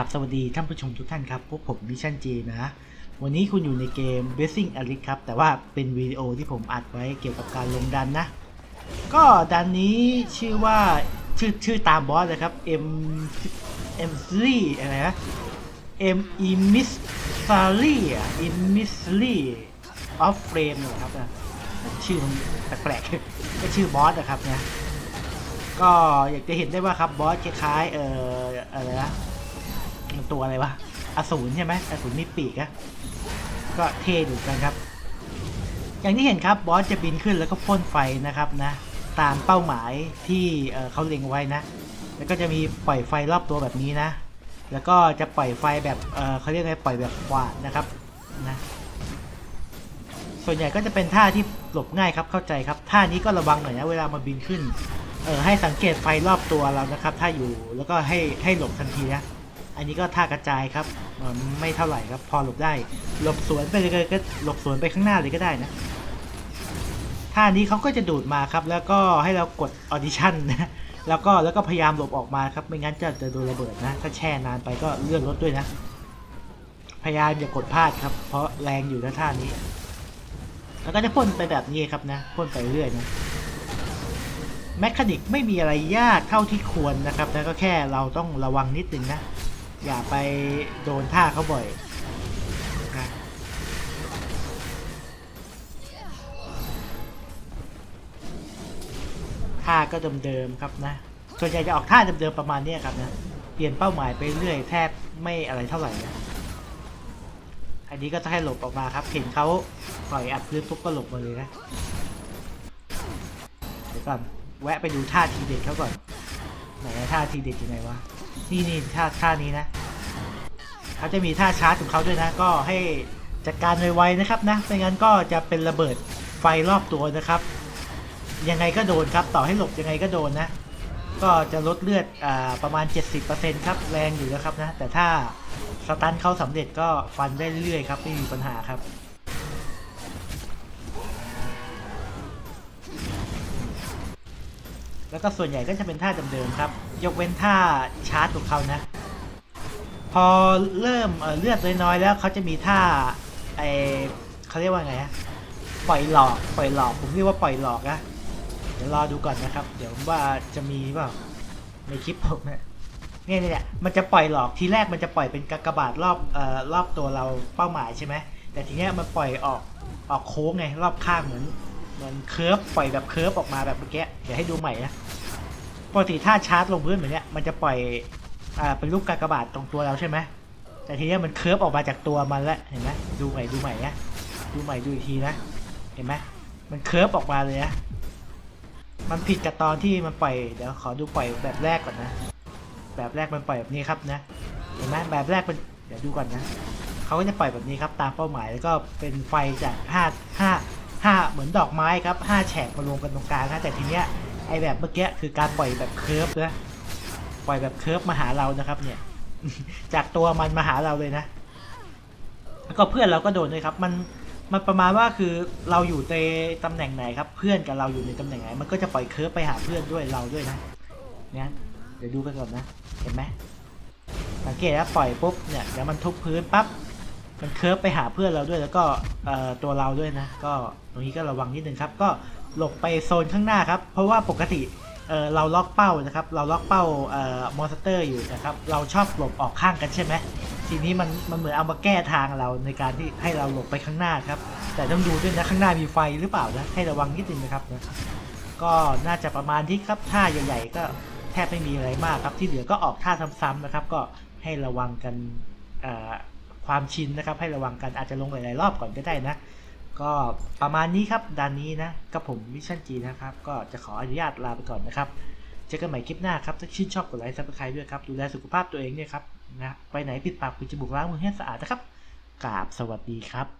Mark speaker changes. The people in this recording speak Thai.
Speaker 1: ราบสวัสดีท่านผู้ชมทุกท่านครับ พวกผมมิชชั่นจีนะ วันนี้คุณอยู่ในเกม b a s i n g a l i c ครับ แต่ว่าเป็นวิดีโอที่ผมอัดไว้เกี่ยวกับการลงดันนะ ก็ดันนี้ชื่อว่าชื่อชื่อตามบอสเลยครับ M M 3อะไรนะ M E m i s s a r y อะ E m i s s a r y of Frame นะครับนะชื่อมันแปลกๆก็ชื่อบอสนะครับนะก็อยากจะเห็นได้ว่าครับบอสคล้ายๆเอ่ออะไรนะ ตัวอะไรวะอสูรใช่ไหมอสูรมีปีกอะก็เท่ดูกันครับ อย่างที่เห็นครับบอสจะบินขึ้นแล้วก็พ่นไฟนะครับนะตามเป้าหมายที่เขาเล็งไว้นะ แล้วก็จะมีปล่อยไฟรอบตัวแบบนี้นะ แล้วก็จะปล่อยไฟแบบเเขาเรียกไงปล่อยแบบกวาดนะครับนะส่วนใหญ่ก็จะเป็นท่าที่หลบง่ายครับเข้าใจครับท่านี้ก็ระวังหน่อยนะเวลามาบินขึ้นเออให้สังเกตไฟรอบตัวเรานะครับ ถ้าอยู่แล้วก็ให้ให้หลบทันทีนะ อันนี้ก็ท่ากระจายครับไม่เท่าไหร่ครับพอหลบได้หลบสวนไปเลยก็หลบสวนไปข้างหน้าเลยก็ได้นะท่านี้เขาก็จะดูดมาครับ แล้วก็ให้เรากดออดิชั่นนะแล้วก็แล้วก็พยายามหลบออกมาครับไม่งั้นจะจะโดนระเบิดนะถ้าแช่นานไปก็เลื่อนรถด้วยนะ พยายามอย่ากดพลาดครับ เพราะแรงอยู่นะท่านี้ แล้วก็จะพ่นไปแบบนี้ครับนะพ่นไปเรื่อยนะแมคานิกไม่มีอะไรยากเท่าที่ควรนะครับแล้วก็แค่เราต้องระวังนิดนึงนะ อย่าไปโดนท่าเขาบ่อยนะท่าก็เดิมๆครับนะส่วนใหญ่จะออกท่าเดิมๆประมาณนี้ครับนะเปลี่ยนเป้าหมายไปเรื่อยแทบไม่อะไรเท่าไหร่นะอันนี้ก็จะให้หลบออกมาครับเห็นเขาปล่อยอัดพื้นปุ๊บก็หลบมาเลยนะเดี๋ยวก่อนแวะไปดูท่าทีเด็ดเขาก่อนไหนท่าทีเด็ดอยู่ไหนวะ นี่นี่ท่าท่านี้นะเขาจะมีท่าชาร์จของเขาด้วยนะ ก็ให้จัดการไวๆนะครับนะไม่งั้นก็จะเป็นระเบิดไฟรอบตัวนะครับ ยังไงก็โดนครับ ต่อให้หลบยังไงก็โดนนะ ก็จะลดเลือดอ่าประมาณ 70%ครับแรงอยู่นะครับนะ แต่ถ้าสตันเขาสำเร็จก็ฟันได้เรื่อยๆครับไม่มีปัญหาครับ แล้วก็ส่วนใหญ่ก็จะเป็นท่าเดิมๆครับ ยกเว้นท่าชาร์จของเขานะ พอเริ่มเอ่อเลือดน้อยๆแล้วเขาจะมีท่าไอเขาเรียกว่าไงฮะปล่อยหลอกปล่อยหลอกผมเรียกว่าปล่อยหลอกนะเดี๋ยวรอดูก่อนนะครับ เดี๋ยวว่าจะมีเปล่าในคลิปผมเนี่ยเนี่ยเนี่ยมันจะปล่อยหลอกทีแรกมันจะปล่อยเป็นกากบาทรอบเอ่อรอบตัวเราเป้าหมายใช่ไหมแต่ทีเนี้ยมันปล่อยออกออกโค้งไงรอบข้างเหมือน เหมือนเคิร์ฟปล่อยแบบเคิร์ฟออกมาแบบเมื่อกี้เดี๋ยวให้ดูใหม่นะปกติถ้าชาร์จลงพื้นแบบเนี้ยมันจะปล่อยอ่าเป็นรูปกากบาทตรงตัวเราใช่ไหมแต่ทีเนี้ยมันเคิร์ฟออกมาจากตัวมันแล้วเห็นไหมดูใหม่ดูใหม่นะดูใหม่ดูอีกทีนะเห็นไหมมันเคิร์ฟออกมาเลยนะมันผิดกับตอนที่มันปล่อยเดี๋ยวขอดูปล่อยแบบแรกก่อนนะ แบบแรกมันปล่อยแบบนี้ครับนะเห็นไหมแบบแรกเป็นเดี๋ยวดูก่อนนะเขาก็จะปล่อยแบบนี้ครับตามเป้าหมายแล้วก็เป็นไฟจากห้า ห้าเหมือนดอกไม้ครับห้าแฉกมารวมกันตรงกลางนะแต่ทีเนี้ยไอแบบเมื่อกี้คือการปล่อยแบบเคิร์ฟนะปล่อยแบบเคิร์ฟมาหาเรานะครับ เนี่ย จากตัวมันมาหาเราเลยนะแล้วก็เพื่อนเราก็โดนด้วยครับ มันมันประมาณว่าคือเราอยู่ในตำแหน่งไหนครับ เพื่อนกับเราอยู่ในตำแหน่งไหนมันก็จะปล่อยเคิร์ฟไปหาเพื่อนด้วยเราด้วยนะเนี่ยเดี๋ยวดูกันก่อนนะ เห็นไหมสังเกตนะปล่อยปุ๊บเนี่ยเดี๋ยวมันทุบพื้นปั๊บ มันเคิร์ฟไปหาเพื่อนเราด้วยแล้วก็ตัวเราด้วยนะ ก็ตรงนี้ก็ระวังนิดนึงครับ ก็หลบไปโซนข้างหน้าครับ เพราะว่าปกติเเราล็อกเป้านะครับ เราล็อกเป้ามอนสเตอร์อยู่นะครับ เราชอบหลบออกข้างกันใช่ไหมทีนี้มันมันเหมือนเอามาแก้ทางเราในการที่ให้เราหลบไปข้างหน้าครับ แต่ต้องดูด้วยนะข้างหน้ามีไฟหรือเปล่านะให้ระวังนิดนึงนะครับนะก็น่าจะประมาณที่ครับท่าใหญ่ๆก็แทบไม่มีอะไรมากครับ ที่เหลือก็ออกท่าซ้ำๆนะครับ ก็ให้ระวังกันอ ความชินนะครับ ให้ระวังกันอาจจะลงหลายๆรอบก่อนก็ได้นะ ก็ประมาณนี้ครับด้านนี้นะกับผมวิชั่นจีนะครับ ก็จะขออนุญาตลาไปก่อนนะครับเจอกันใหม่คลิปหน้าครับถ้าชื่นชอบกดไลค์ซับสไครต์ด้วยครับดูแลสุขภาพตัวเองเนี่ยครับนะไปไหนปิดปากปิดจมูกล้างมือให้สะอาดนะครับกราบสวัสดีครับ